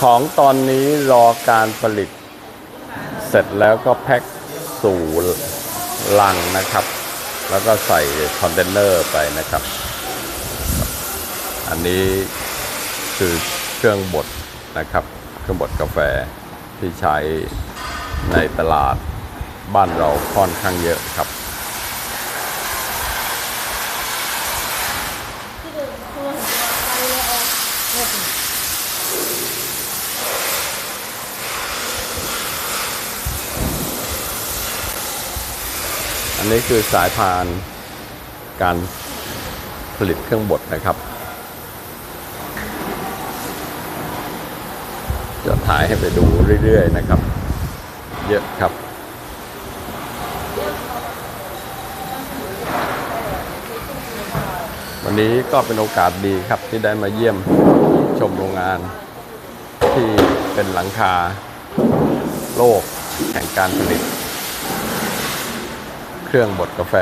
ของตอนนี้รอการผลิต เสร็จแล้วก็แพ็คสู่ลังนะครับ แล้วก็ใส่คอนเทนเนอร์ไปนะครับ อันนี้คือเครื่องบดนะครับ เครื่องบดกาแฟที่ใช้ในตลาดบ้านเราค่อนข้างเยอะครับ ที่เดินตัวเห็นตัวไปเลยเอาหมด อันนี้คือสายพานการผลิตเครื่องบดนะครับ จะถ่ายให้ไปดูเรื่อยๆนะครับ เยอะครับวันนี้ก็เป็นโอกาสดีครับที่ได้มาเยี่ยมชมโรงงาน ที่เป็นหลังคาโลกแห่งการผลิต เครื่องบดกาแฟ